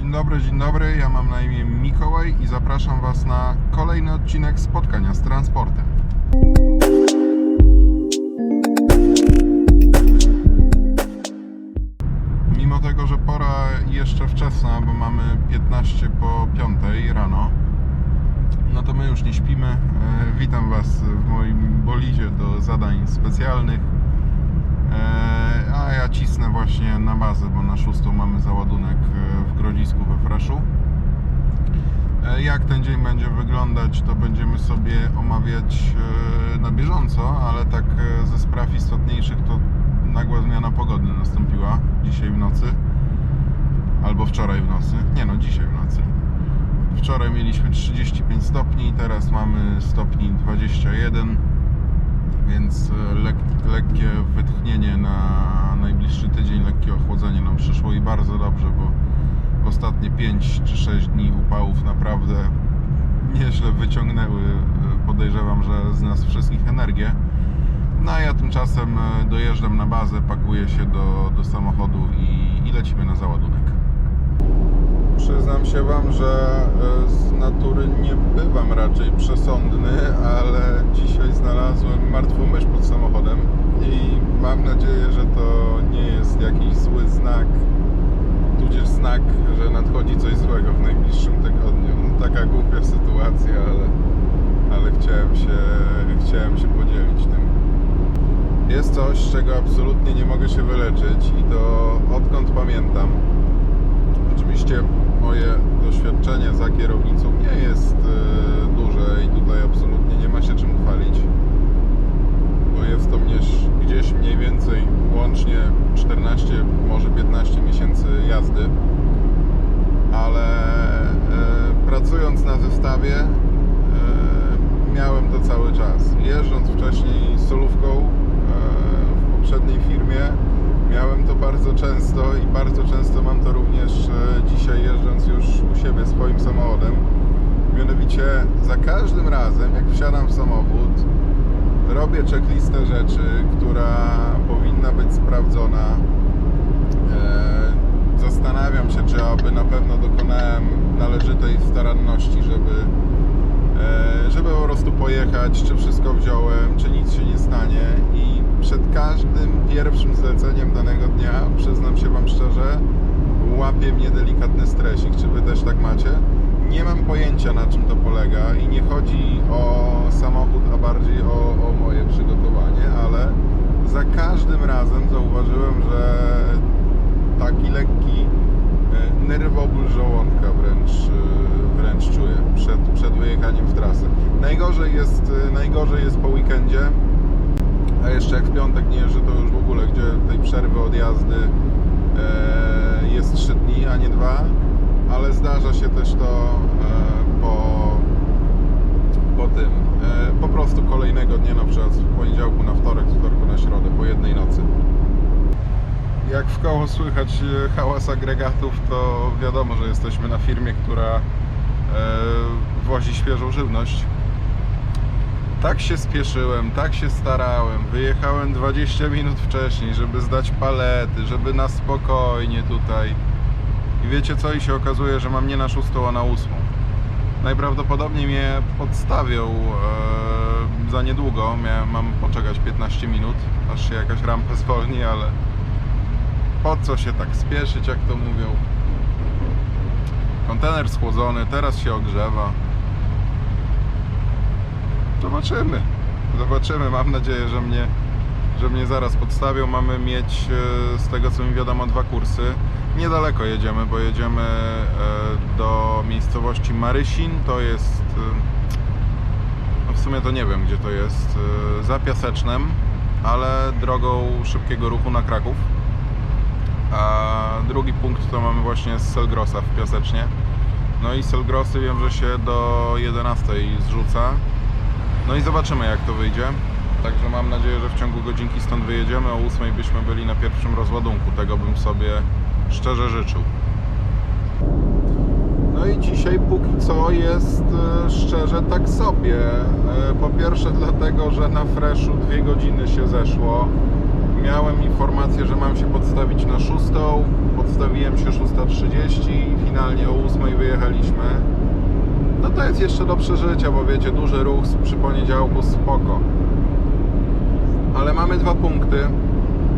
Dzień dobry, dzień dobry. Ja mam na imię Mikołaj i zapraszam Was na kolejny odcinek spotkania z transportem. Mimo tego, że pora jeszcze wczesna, bo mamy 15 po 5 rano, no to my już nie śpimy. E, Witam Was w moim bolidzie do zadań specjalnych. E, A ja cisnę właśnie na bazę, bo na szóstą mamy załadunek e, w Grodzisku we Freszu. E, Jak ten dzień będzie wyglądać, to będziemy sobie omawiać na bieżąco, ale tak ze spraw istotniejszych to nagła zmiana pogody nastąpiła dzisiaj w nocy. Albo wczoraj w nocy. Nie no, dzisiaj w nocy. Wczoraj mieliśmy 35 stopni, teraz mamy stopni 21 więc e, lek, lekkie wytchnienie na najbliższy tydzień, lekkie ochłodzenie nam przyszło i bardzo dobrze, bo ostatnie 5 czy 6 dni upałów naprawdę nieźle wyciągnęły, e, podejrzewam, że z nas wszystkich energię. No a ja tymczasem e, dojeżdżam na bazę, pakuję się do, do samochodu i, i lecimy na załadunek. Przyznam się Wam, że e, z natury nie bywam raczej przesądny, ale dzisiaj znalazłem martwą mysz pod samochodem i mam nadzieję, że to nie jest jakiś zły znak, tudzież znak, że nadchodzi coś złego w najbliższym tygodniu. No, taka głupia sytuacja, ale, ale chciałem, się, chciałem się podzielić tym. Jest coś, z czego absolutnie nie mogę się wyleczyć i to odkąd pamiętam. Oczywiście moje doświadczenie za kierownicą nie jest e, duże i tutaj absolutnie nie ma się czym chwalić, bo jest to gdzieś, mniej więcej łącznie 14, może 15 miesięcy jazdy, ale e, pracując na zestawie e, miałem to cały czas. Jeżdżąc wcześniej solówką w poprzedniej firmie Miałem to bardzo często i bardzo często mam to również e, dzisiaj jeżdżąc już u siebie swoim samochodem. Mianowicie za każdym razem jak wsiadam w samochód robię checklistę rzeczy, która powinna być sprawdzona. E, Zastanawiam się, czy aby na pewno dokonałem należytej staranności, żeby żeby po prostu pojechać, czy wszystko wziąłem, czy nic się nie stanie i przed każdym pierwszym zleceniem danego dnia, przyznam się Wam szczerze, łapie mnie delikatny stresik. Czy Wy też tak macie? Nie mam pojęcia na czym to polega i nie chodzi o samochód, a bardziej o, o moje przygotowanie, ale za każdym razem zauważyłem, że taki lekki e, nerwoból żołądka wręcz, e, wręcz czuję przed, przed wyjechaniem w trasę. Najgorzej jest, e, najgorzej jest po weekendzie, a jeszcze jak w piątek nie jeżdżę, to już w ogóle, gdzie tej przerwy od jazdy e, jest 3 dni, a nie 2, ale zdarza się też to e, po, po tym, e, po prostu kolejnego dnia, na przykład z poniedziałku na wtorek, z wtorku na środę, po jednej nocy. Jak w koło słychać e, hałas agregatów, to wiadomo, że jesteśmy na firmie, która wozi świeżą żywność. Tak się spieszyłem, tak się starałem. Wyjechałem 20 minut wcześniej, żeby zdać palety, żeby na spokojnie tutaj. I wiecie co? I się okazuje, że mam nie na szóstą, a na ósmą. Najprawdopodobniej mnie podstawią e, za niedługo. Miałem, mam poczekać 15 minut, aż się jakaś rampa zwolni, ale po co się tak spieszyć, jak to mówią. Kontener schłodzony, teraz się ogrzewa. Zobaczymy. Zobaczymy. Mam nadzieję, że mnie, że mnie zaraz podstawią. Mamy mieć, e, z tego co mi wiadomo, dwa kursy. Niedaleko jedziemy, bo jedziemy e, do miejscowości Marysin. To jest. e, No w sumie to nie wiem, gdzie to jest. Za Piasecznem, ale drogą szybkiego ruchu na Kraków. A drugi punkt to mamy właśnie z Selgrosa w Piasecznie. No i Selgrosy wiem, że się do 11 zrzuca. No i zobaczymy jak to wyjdzie. Także mam nadzieję, że w ciągu godzinki stąd wyjedziemy. O 8 byśmy byli na pierwszym rozładunku. Tego bym sobie szczerze życzył. No i dzisiaj póki co jest e, szczerze tak sobie. E, Po pierwsze dlatego, że na Freshu dwie godziny się zeszło. Miałem informację, że mam się podstawić na szóstą. Podstawiłem się 6.30 i finalnie o 8 wyjechaliśmy. No to jest jeszcze do przeżycia, bo wiecie, duży ruch przy poniedziałku spoko. Ale mamy dwa punkty.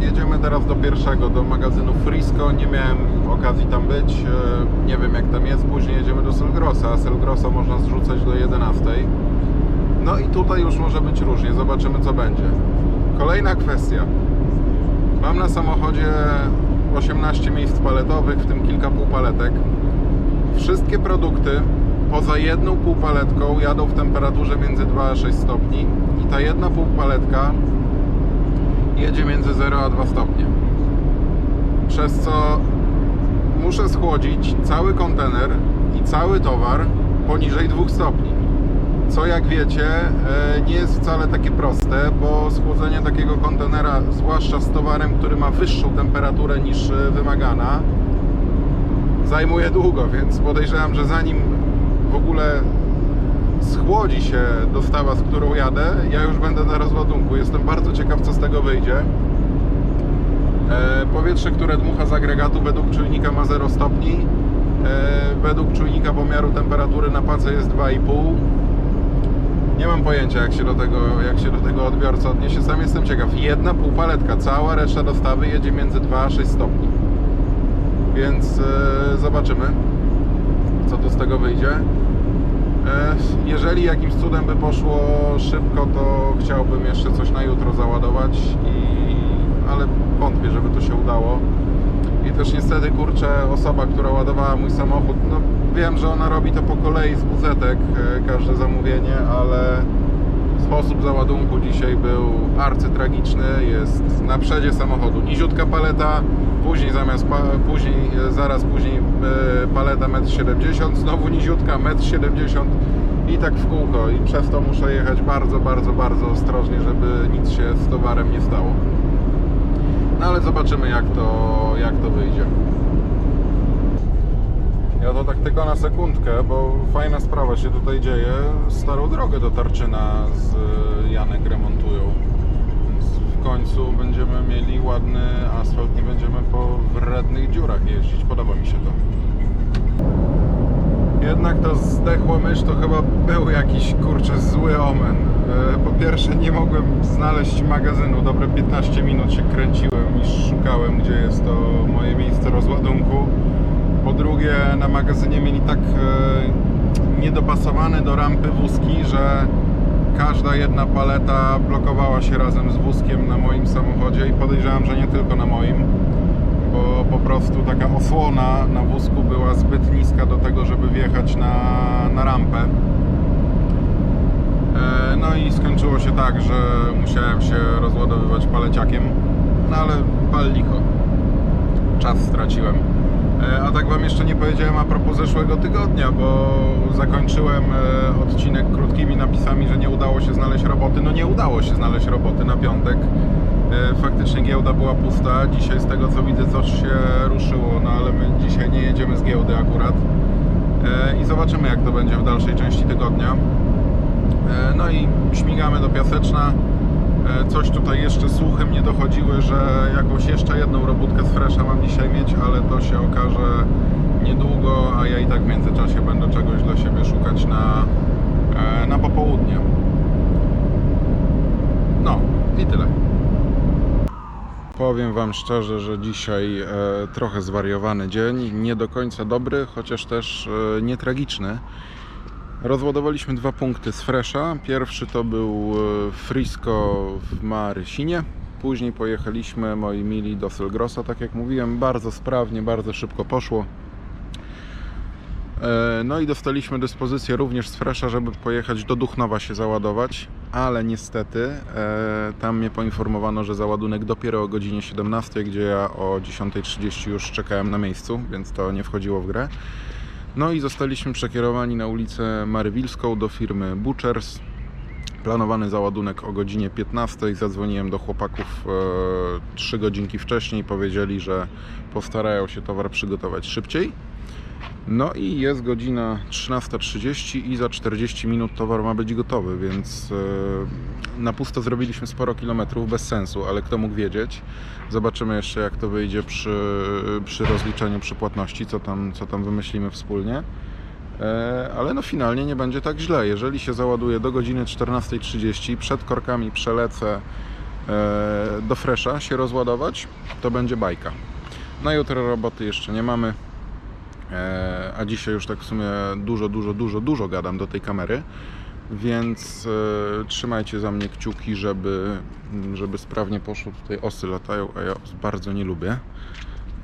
Jedziemy teraz do pierwszego, do magazynu Frisco. Nie miałem okazji tam być. e, Nie wiem jak tam jest. Później jedziemy do Selgrosa. Selgrosa można zrzucać do 11. No i tutaj już może być różnie. Zobaczymy co będzie. Kolejna kwestia. Mam na samochodzie 18 miejsc paletowych, w tym kilka półpaletek. Wszystkie produkty poza jedną półpaletką jadą w temperaturze między 2 a 6 stopni i ta jedna półpaletka jedzie między 0 a 2 stopnie. Przez co muszę schłodzić cały kontener i cały towar poniżej 2 stopni. Co jak wiecie, e, nie jest wcale takie proste, bo schłodzenie takiego kontenera, zwłaszcza z towarem, który ma wyższą temperaturę niż e, wymagana, zajmuje długo, więc podejrzewam, że zanim w ogóle schłodzi się dostawa, z którą jadę, ja już będę na rozładunku. Jestem bardzo ciekaw, co z tego wyjdzie. E, powietrze, które dmucha z agregatu według czujnika ma 0 stopni. Według czujnika pomiaru temperatury na pace jest 2,5. Nie mam pojęcia, jak się, do tego, jak się do tego odbiorca odniesie. Sam jestem ciekaw. Jedna półpaletka, cała reszta dostawy jedzie między 2 a 6 stopni. Więc e, zobaczymy, co tu z tego wyjdzie. E, jeżeli jakimś cudem by poszło szybko, to chciałbym jeszcze coś na jutro załadować, i, ale wątpię, żeby to się udało. I też niestety, kurczę, osoba, która ładowała mój samochód, no wiem, że ona robi to po kolei z buzetek, e, każde zamówienie, ale sposób załadunku dzisiaj był arcytragiczny. Jest na przedzie samochodu niziutka paleta, później zamiast pa, później, e, zaraz później e, paleta 1,70 m, znowu niziutka 1,70 m i tak w kółko. I przez to muszę jechać bardzo, bardzo, bardzo ostrożnie, żeby nic się z towarem nie stało. No ale zobaczymy jak to, jak to wyjdzie. Ja to tak tylko na sekundkę, bo fajna sprawa się tutaj dzieje. Starą drogę do Tarczyna z Janek remontują. Więc w końcu będziemy mieli ładny asfalt, nie będziemy po wrednych dziurach jeździć. Podoba mi się to. Jednak to zdechła mysz to chyba był jakiś kurczę zły omen. E, Po pierwsze nie mogłem znaleźć magazynu. Dobre 15 minut się kręciłem i szukałem gdzie jest to moje miejsce rozładunku. Po drugie na magazynie mieli tak e, niedopasowane do rampy wózki, że każda jedna paleta blokowała się razem z wózkiem na moim samochodzie i podejrzewam, że nie tylko na moim bo po prostu taka osłona na wózku była zbyt niska do tego, żeby wjechać na, na rampę. E, No i skończyło się tak, że musiałem się rozładowywać paleciakiem, no ale pal licho. Czas straciłem. E, A tak Wam jeszcze nie powiedziałem a propos zeszłego tygodnia, bo zakończyłem e, odcinek krótkimi napisami, że nie udało się znaleźć roboty. No nie udało się znaleźć roboty na piątek. E, Faktycznie giełda była pusta. Dzisiaj z tego co widzę coś się ruszyło, no ale my dzisiaj nie jedziemy z giełdy akurat. I zobaczymy jak to będzie w dalszej części tygodnia. No i śmigamy do Piaseczna. E, Coś tutaj jeszcze słuchy mnie dochodziły, że jakąś jeszcze jedną robótkę z Fresha mam dzisiaj mieć, ale to się okaże niedługo, a ja i tak w międzyczasie będę czegoś dla siebie szukać na, e, na popołudnie. No i tyle. Powiem Wam szczerze, że dzisiaj e, trochę zwariowany dzień, nie do końca dobry, chociaż też nie tragiczny. Rozładowaliśmy dwa punkty z Fresha. Pierwszy to był e, Frisco w Marysinie. Później pojechaliśmy, moi mili, do Selgrosa, tak jak mówiłem, bardzo sprawnie, bardzo szybko poszło. E, No i dostaliśmy dyspozycję również z Fresha, żeby pojechać do Duchnowa się załadować, ale niestety e, tam mnie poinformowano, że załadunek dopiero o godzinie 17, gdzie ja o 10.30 już czekałem na miejscu, więc to nie wchodziło w grę. No i zostaliśmy przekierowani na ulicę Marywilską do firmy Butchers. Planowany załadunek o godzinie 15. Zadzwoniłem do chłopaków e, 3 godzinki wcześniej. Powiedzieli, że postarają się towar przygotować szybciej. No i jest godzina 13.30 i za 40 minut towar ma być gotowy, więc e, na pusto zrobiliśmy sporo kilometrów bez sensu, ale kto mógł wiedzieć? Zobaczymy jeszcze jak to wyjdzie przy, przy rozliczeniu przy płatności, co tam, co tam wymyślimy wspólnie. E, Ale no finalnie nie będzie tak źle. Jeżeli się załaduje do godziny 14.30, przed korkami przelecę e, do Fresha się rozładować, to będzie bajka. Na jutro roboty jeszcze nie mamy. E, a dzisiaj już tak w sumie dużo, dużo, dużo, dużo gadam do tej kamery, więc e, trzymajcie za mnie kciuki, żeby, żeby sprawnie poszło. Tutaj osy latają, a ja os bardzo nie lubię.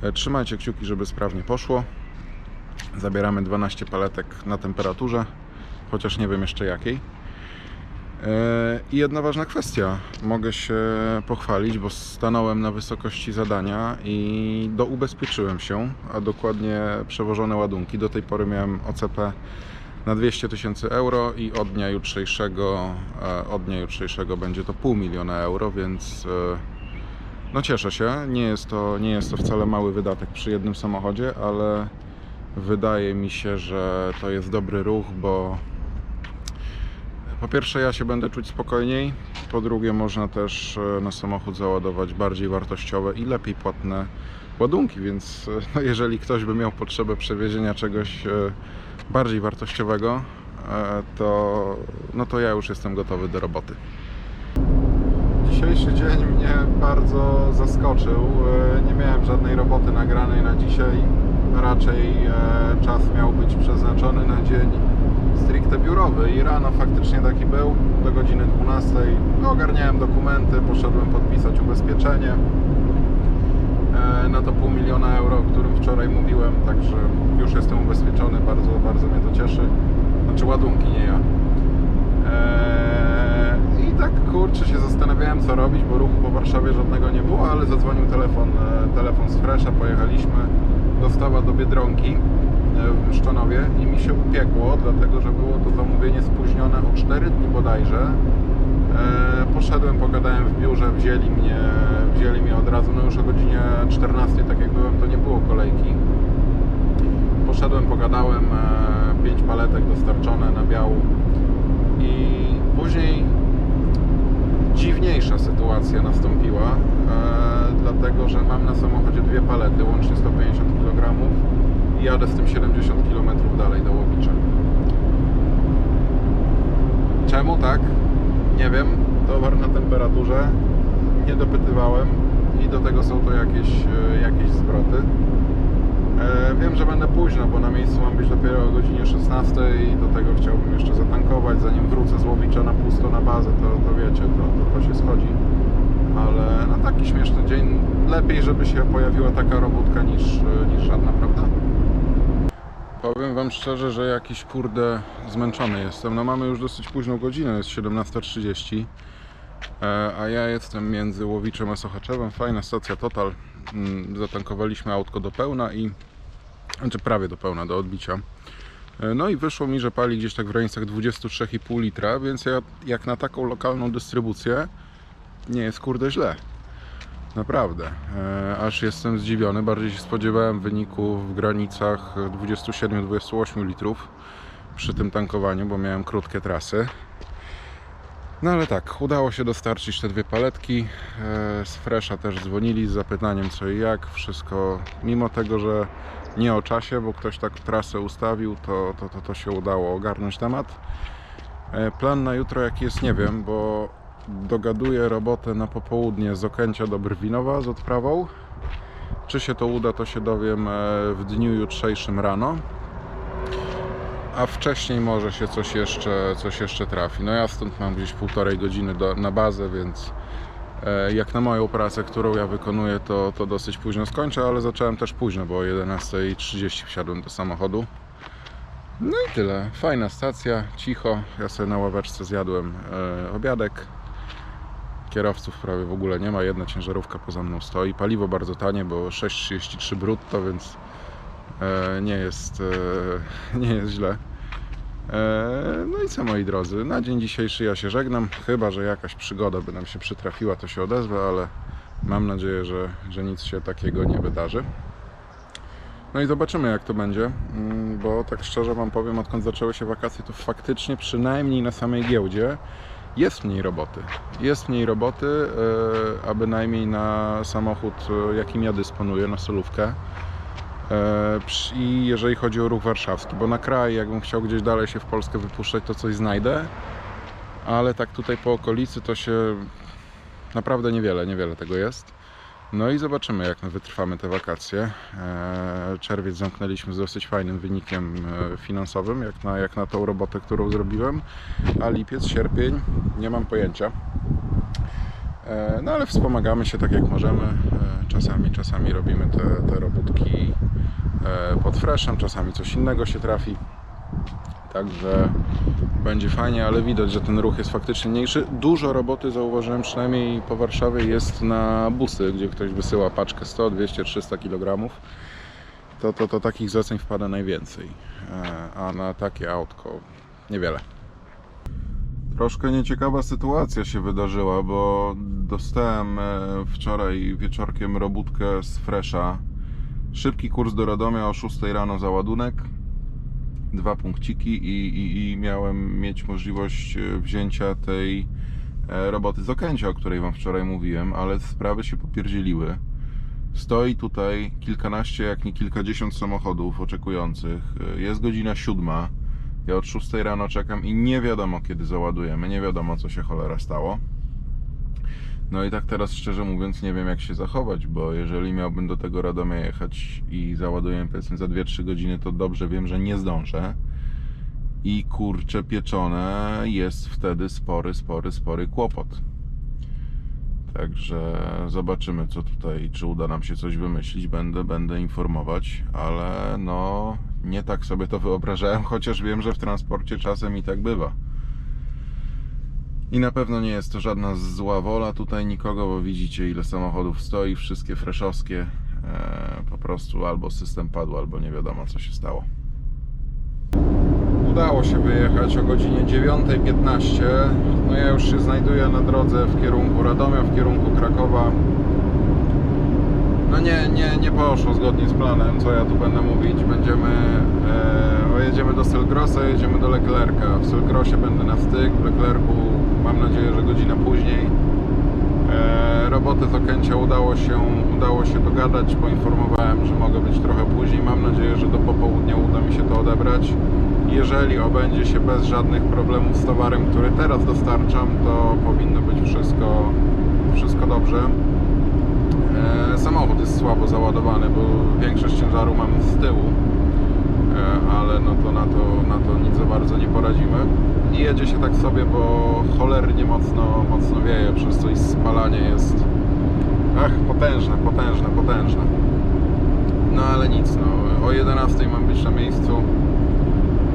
E, trzymajcie kciuki, żeby sprawnie poszło. Zabieramy 12 paletek na temperaturze, chociaż nie wiem jeszcze jakiej. E, I jedna ważna kwestia. Mogę się pochwalić, bo stanąłem na wysokości zadania i doubezpieczyłem się, a dokładnie przewożone ładunki. Do tej pory miałem OCP na 200 tysięcy euro i od dnia jutrzejszego, e, od dnia jutrzejszego będzie to pół miliona euro, więc e, no cieszę się. Nie jest to, nie jest to wcale mały wydatek przy jednym samochodzie, ale wydaje mi się, że to jest dobry ruch, bo po pierwsze, ja się będę czuć spokojniej. Po drugie, można też e, na samochód załadować bardziej wartościowe i lepiej płatne ładunki, więc e, no, jeżeli ktoś by miał potrzebę przewiezienia czegoś e, bardziej wartościowego, to, no to ja już jestem gotowy do roboty. Dzisiejszy dzień mnie bardzo zaskoczył. Nie miałem żadnej roboty nagranej na dzisiaj. Raczej czas miał być przeznaczony na dzień stricte biurowy i rano faktycznie taki był do godziny 12. Ogarniałem dokumenty, poszedłem podpisać ubezpieczenie e, na to pół miliona euro, o którym wczoraj mówiłem, także już jestem ubezpieczony, bardzo, bardzo mnie to cieszy. Znaczy ładunki, nie ja. Eee, I tak kurczę się zastanawiałem co robić, bo ruchu po Warszawie żadnego nie było, ale zadzwonił telefon, e, telefon z Fresha, pojechaliśmy dostawa do Biedronki e, w Mszczonowie i mi się upiekło, dlatego że było to zamówienie spóźnione o 4 dni bodajże. E, Poszedłem, pogadałem w biurze, wzięli mnie, wzięli mnie od razu, no już o godzinie 14, tak jak byłem, to nie było kolejki. Poszedłem, pogadałem, 5 paletek dostarczone na biału i później dziwniejsza sytuacja nastąpiła, e, dlatego że mam na samochodzie dwie palety, łącznie 150 kg i jadę z tym 70 km dalej do Łowicza. Czemu tak? Nie wiem. Towar na temperaturze. Nie dopytywałem i do tego są to jakieś, e, jakieś zwroty. E, Wiem, że będę późno, bo na miejscu mam być dopiero o godzinie 16 i do tego chciałbym jeszcze zatankować, zanim wrócę z Łowicza na pusto na bazę, to, to wiecie, to, to, to się schodzi. Ale no taki śmieszny dzień. Lepiej, żeby się pojawiła taka robótka niż, niż żadna, prawda? Powiem Wam szczerze, że jakiś kurde zmęczony jestem. No mamy już dosyć późną godzinę, jest 17.30. E, A ja jestem między Łowiczem a Sochaczewem. Fajna stacja Total. Mm, Zatankowaliśmy autko do pełna i znaczy prawie do pełna, do odbicia. E, No i wyszło mi, że pali gdzieś tak w granicach 23,5 litra, więc ja, jak na taką lokalną dystrybucję nie jest kurde źle. Naprawdę. E, Aż jestem zdziwiony. Bardziej się spodziewałem wyniku w granicach 27-28 litrów przy tym tankowaniu, bo miałem krótkie trasy. No ale tak, udało się dostarczyć te dwie paletki. E, Z Fresha też dzwonili z zapytaniem co i jak. Wszystko, mimo tego, że nie o czasie, bo ktoś tak trasę ustawił, to, to, to, to się udało ogarnąć temat. E, Plan na jutro jaki jest, nie wiem, bo dogaduję robotę na popołudnie z Okęcia do Brwinowa z odprawą. Czy się to uda, to się dowiem e, w dniu jutrzejszym rano a wcześniej może się coś jeszcze, coś jeszcze trafi. No ja stąd mam gdzieś półtorej godziny do, na bazę, więc e, jak na moją pracę, którą ja wykonuję, to, to dosyć późno skończę, ale zacząłem też późno, bo o 11.30 wsiadłem do samochodu. No i tyle. Fajna stacja, cicho. Ja sobie na ławeczce zjadłem e, obiadek. Kierowców prawie w ogóle nie ma. Jedna ciężarówka poza mną stoi. Paliwo bardzo tanie, bo 6,33 brutto, więc e, nie jest, e, nie jest źle. E, No i co moi drodzy, na dzień dzisiejszy ja się żegnam, chyba że jakaś przygoda by nam się przytrafiła, to się odezwę, ale mam nadzieję, że, że nic się takiego nie wydarzy. No i zobaczymy jak to będzie, mm, bo tak szczerze Wam powiem, odkąd zaczęły się wakacje, to faktycznie przynajmniej na samej giełdzie jest mniej roboty. Jest mniej roboty, e, a bynajmniej na samochód, e, jakim ja dysponuję, na solówkę. E, I jeżeli chodzi o ruch warszawski, bo na kraj, jakbym chciał gdzieś dalej się w Polskę wypuszczać, to coś znajdę, ale tak tutaj po okolicy to się naprawdę niewiele, niewiele tego jest. No i zobaczymy, jak my wytrwamy te wakacje. E, Czerwiec zamknęliśmy z dosyć fajnym wynikiem e, finansowym, jak na, jak na tą robotę, którą zrobiłem. A lipiec, sierpień, nie mam pojęcia. E, No ale wspomagamy się tak jak możemy. E, Czasami, czasami robimy te, te robótki e, pod freshem, czasami coś innego się trafi. Także będzie fajnie, ale widać, że ten ruch jest faktycznie mniejszy. Dużo roboty zauważyłem, przynajmniej po Warszawie, jest na busy, gdzie ktoś wysyła paczkę 100, 200, 300 kg. To, to, to takich zleceń wpada najwięcej, E, a na takie autko niewiele. Troszkę nieciekawa sytuacja się wydarzyła, bo dostałem e, wczoraj wieczorkiem robótkę z Fresha. Szybki kurs do Radomia o 6 rano za ładunek dwa punkciki i, i, i miałem mieć możliwość e, wzięcia tej e, roboty z Okęcia, o której Wam wczoraj mówiłem, ale sprawy się popierdzieliły. Stoi tutaj kilkanaście, jak nie kilkadziesiąt samochodów oczekujących. E, Jest godzina siódma. Ja od 6 rano czekam i nie wiadomo kiedy załadujemy, nie wiadomo co się cholera stało. No i tak teraz szczerze mówiąc nie wiem jak się zachować, bo jeżeli miałbym do tego Radomia jechać i załaduję powiedzmy za 2-3 godziny, to dobrze wiem, że nie zdążę. I kurcze pieczone jest wtedy spory, spory, spory kłopot. Także zobaczymy co tutaj, czy uda nam się coś wymyślić, będę, będę informować, ale no nie tak sobie to wyobrażałem, chociaż wiem, że w transporcie czasem i tak bywa. I na pewno nie jest to żadna zła wola tutaj nikogo, bo widzicie ile samochodów stoi, wszystkie freszowskie. E, po prostu albo system padł, albo nie wiadomo co się stało. Udało się wyjechać o godzinie 9.15. No ja już się znajduję na drodze w kierunku Radomia, w kierunku Krakowa. No nie, nie, nie poszło zgodnie z planem, co ja tu będę mówić. Będziemy, e, jedziemy do Selgrosa, jedziemy do Leclerca. W Selgrosie będę na styk, w Leclercu mam nadzieję, że godzina później. E, robotę z Okęcia udało się, udało się dogadać, poinformowałem, że mogę być trochę później. Mam nadzieję, że do popołudnia uda mi się to odebrać. Jeżeli obędzie się bez żadnych problemów z towarem, który teraz dostarczam, to powinno być wszystko, wszystko dobrze. E, Samochód jest słabo załadowany, bo większość ciężaru mam z tyłu, ale no to na to, na to nic za bardzo nie poradzimy. I jedzie się tak sobie, bo cholernie mocno, mocno wieje, przez co i spalanie jest ach, potężne, potężne, potężne. No ale nic, no, o 11 mam być na miejscu.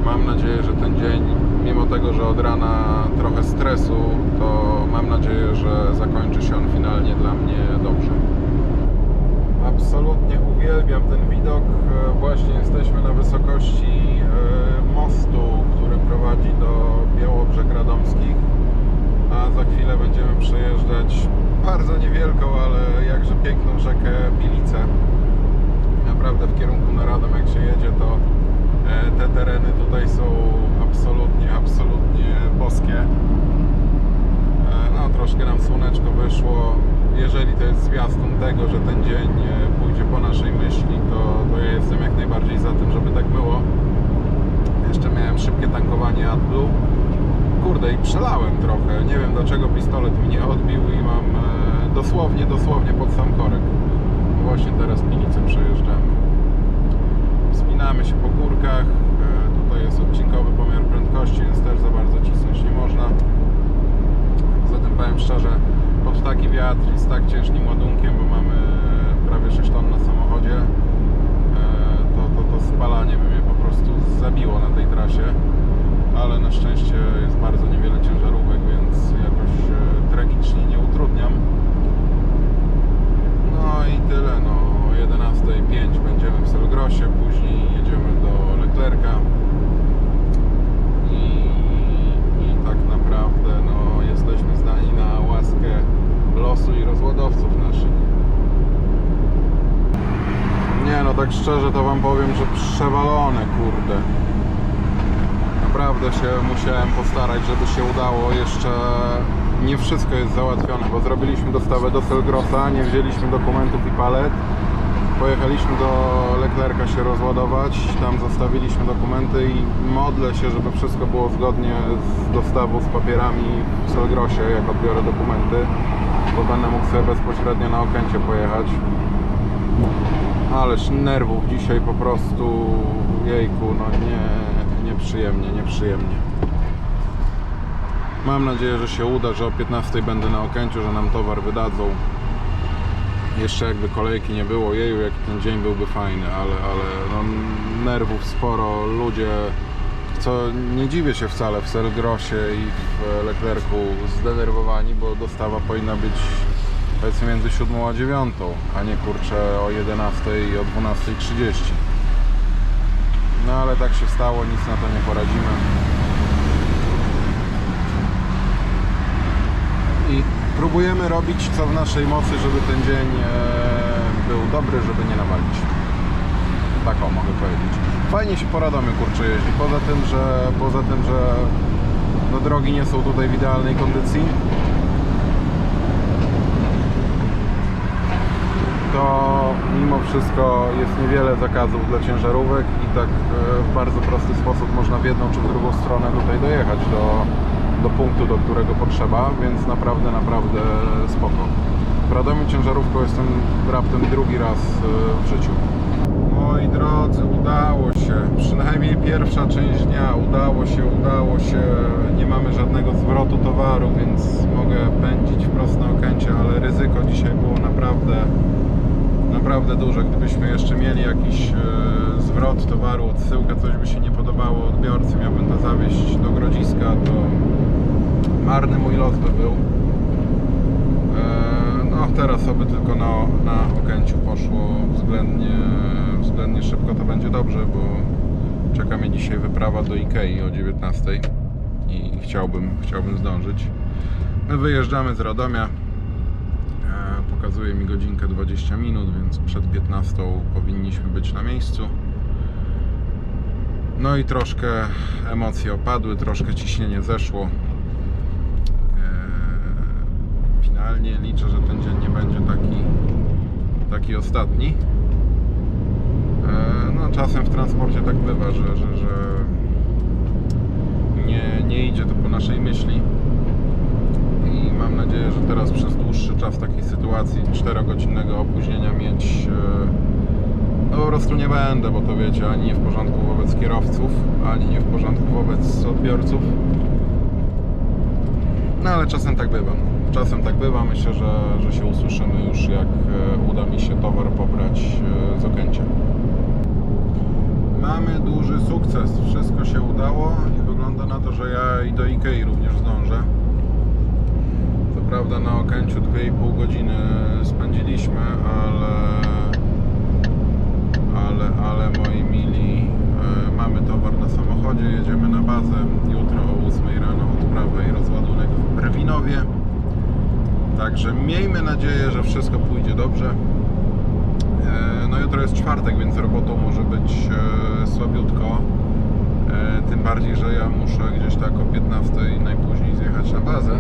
Mam nadzieję, że ten dzień, mimo tego, że od rana trochę stresu, to mam nadzieję, że zakończy się on finalnie dla mnie dobrze. Absolutnie uwielbiam ten widok. E, Właśnie jesteśmy na wysokości e, mostu, który prowadzi do Białobrzeg Radomskich, a za chwilę będziemy przejeżdżać bardzo niewielką, ale jakże piękną rzekę Pilicę. Naprawdę w kierunku na Radom jak się jedzie, to e, te tereny tutaj są absolutnie, absolutnie boskie. No, troszkę nam słoneczko wyszło. Jeżeli to jest zwiastun tego, że ten dzień po naszej myśli, to, to ja jestem jak najbardziej za tym, żeby tak było. Jeszcze miałem szybkie tankowanie AdBlue. Kurde, i przelałem trochę. Nie wiem dlaczego pistolet mi nie odbił i mam e, dosłownie, dosłownie pod sam korek. Właśnie teraz Pilicę przejeżdżamy. Wspinamy się po górkach. E, Tutaj jest odcinkowy pomiar prędkości, więc też za bardzo cisnąć nie można. Poza tym powiem szczerze, pod taki wiatr i z tak ciężkim ładunkiem, bo mamy prawie 6 ton na samochodzie, e, to, to, to spalanie by mnie po prostu zabiło na tej trasie. Ale na szczęście jest bardzo niewiele ciężarówek, więc jakoś e, tragicznie nie utrudniam. No i tyle, no o 11.05 będziemy w Selgrosie, później jedziemy do Leclerca i, i tak naprawdę no, jesteśmy zdani na łaskę losu i rozładowców naszych. Nie no, tak szczerze to wam powiem, że przewalone, kurde. Naprawdę się musiałem postarać, żeby się udało. Jeszcze nie wszystko jest załatwione, bo zrobiliśmy dostawę do Selgrosa, nie wzięliśmy dokumentów i palet. Pojechaliśmy do Leclerca się rozładować, tam zostawiliśmy dokumenty i modlę się, żeby wszystko było zgodnie z dostawą z papierami w Selgrosie, jak odbiorę dokumenty, bo będę mógł sobie bezpośrednio na Okęcie pojechać. Ależ nerwów dzisiaj po prostu, jejku, no nie, nieprzyjemnie, nieprzyjemnie. Mam nadzieję, że się uda, że o 15 będę na Okęciu, że nam towar wydadzą. Jeszcze jakby kolejki nie było, jeju, jaki ten dzień byłby fajny, ale, ale no, nerwów sporo, ludzie, co nie dziwię się wcale w Selgrosie i w Leclercu zdenerwowani, bo dostawa powinna być powiedzmy między 7 a 9, a nie kurczę o 11 i o 12.30. No ale tak się stało, nic na to nie poradzimy. I próbujemy robić co w naszej mocy, żeby ten dzień e, był dobry, żeby nie nawalić. Tak o mogę powiedzieć. Fajnie się po Radomiu kurczę jeździ. Poza tym, że poza tym, że no, drogi nie są tutaj w idealnej kondycji. To mimo wszystko jest niewiele zakazów dla ciężarówek i tak e, w bardzo prosty sposób można w jedną czy w drugą stronę tutaj dojechać do, do punktu, do którego potrzeba, więc naprawdę, naprawdę spoko. W Radomiu ciężarówką jestem raptem drugi raz e, w życiu. Moi drodzy, udało się. Przynajmniej pierwsza część dnia udało się, udało się. Nie mamy żadnego zwrotu towaru, więc mogę pędzić wprost na Okęcie, ale ryzyko dzisiaj było naprawdę naprawdę duże. Gdybyśmy jeszcze mieli jakiś e, zwrot towaru, odsyłkę, coś by się nie podobało odbiorcy, miałbym to zawieźć do Grodziska, to marny mój los by był. E, no teraz oby tylko na, na Okęciu poszło względnie, względnie szybko, to będzie dobrze, bo czeka mnie dzisiaj wyprawa do Ikei o 19 i chciałbym, chciałbym zdążyć. My wyjeżdżamy z Radomia. Pokazuje mi godzinkę 20 minut, więc przed 15 powinniśmy być na miejscu. No i troszkę emocje opadły, troszkę ciśnienie zeszło. E, Finalnie liczę, że ten dzień nie będzie taki, taki ostatni. E, No czasem w transporcie tak bywa, że, że, że nie, nie idzie to po naszej myśli mam nadzieję, że teraz przez dłuższy czas takiej sytuacji 4-godzinnego opóźnienia mieć e, no po prostu nie będę, bo to wiecie, ani nie w porządku wobec kierowców, ani nie w porządku wobec odbiorców. No ale czasem tak bywa. no. Czasem tak bywa. Myślę, że, że się usłyszymy już jak e, uda mi się towar pobrać e, z Okęcia. Mamy duży sukces. Wszystko się udało i wygląda na to, że ja i do Ikei również zdążę. Prawda na Okęciu 2,5 godziny spędziliśmy, ale ale, ale moi mili, e, mamy towar na samochodzie, jedziemy na bazę. Jutro o 8 rano odprawa i rozładunek w Brwinowie. Także miejmy nadzieję, że wszystko pójdzie dobrze. E, No jutro jest czwartek, więc robotą może być e, słabiutko. Tym bardziej, że ja muszę gdzieś tak o 15 najpóźniej zjechać na bazę.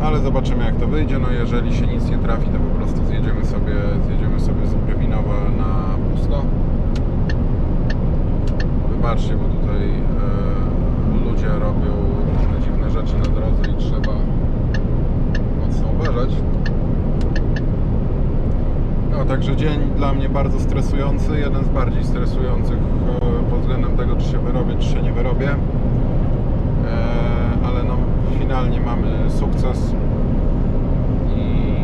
Ale zobaczymy jak to wyjdzie. No jeżeli się nic nie trafi, to po prostu zjedziemy sobie, zjedziemy sobie z Brewinowa na pusto. Wybaczcie, bo tutaj e, ludzie robią różne dziwne rzeczy na drodze i trzeba mocno uważać. No, także dzień dla mnie bardzo stresujący, jeden z bardziej stresujących e, pod względem tego, czy się wyrobię, czy się nie wyrobię. Finalnie mamy sukces i,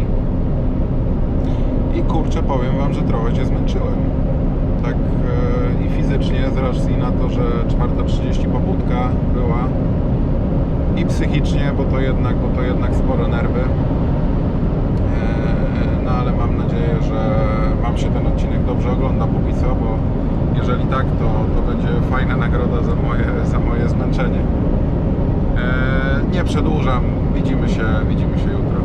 i kurczę, powiem Wam, że trochę się zmęczyłem. Tak e, i fizycznie, z racji na to, że 4.30 pobudka była i psychicznie, bo to jednak, bo to jednak spore nerwy. E, No ale mam nadzieję, że Wam się ten odcinek dobrze ogląda póki co, bo jeżeli tak, to, to będzie fajna nagroda za moje, za moje zmęczenie. E, Nie przedłużam, widzimy się, widzimy się jutro.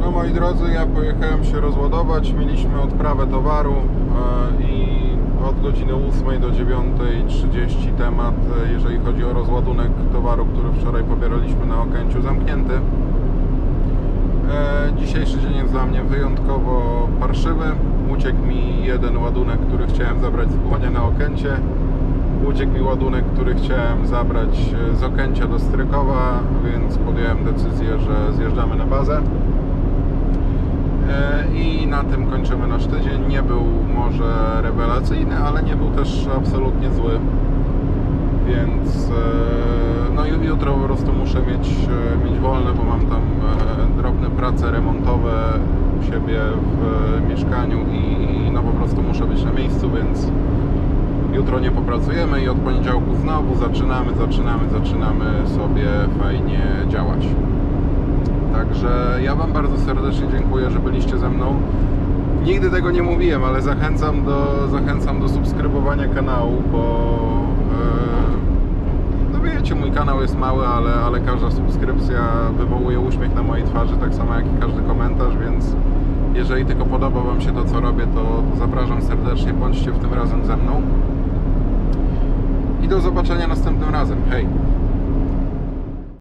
No moi drodzy, ja pojechałem się rozładować. Mieliśmy odprawę towaru e, i od godziny 8 do 9.30 temat, e, jeżeli chodzi o rozładunek towaru, który wczoraj pobieraliśmy na Okęciu, zamknięty. Dzisiejszy dzień jest dla mnie wyjątkowo parszywy. Uciekł mi jeden ładunek, który chciałem zabrać z Błonia na Okęcie. Uciekł mi ładunek, który chciałem zabrać e, z Okęcia do Strykowa, więc podjąłem decyzję, że zjeżdżamy na bazę. E, I na tym kończymy nasz tydzień. Nie był może rewelacyjny, ale nie był też absolutnie zły. Więc e, no i jutro po prostu muszę mieć, mieć wolne, bo mam tam drobne prace remontowe u siebie w mieszkaniu i no po prostu muszę być na miejscu, więc jutro nie popracujemy i od poniedziałku znowu zaczynamy, zaczynamy, zaczynamy sobie fajnie działać. Także ja Wam bardzo serdecznie dziękuję, że byliście ze mną. Nigdy tego nie mówiłem, ale zachęcam do, zachęcam do subskrybowania kanału, bo e, no wiecie, mój kanał jest mały, ale, ale każda subskrypcja wywołuje uśmiech na mojej twarzy, tak samo jak i każdy komentarz, więc jeżeli tylko podoba Wam się to, co robię, to, to zapraszam serdecznie, bądźcie w tym razem ze mną. I do zobaczenia następnym razem. Hej!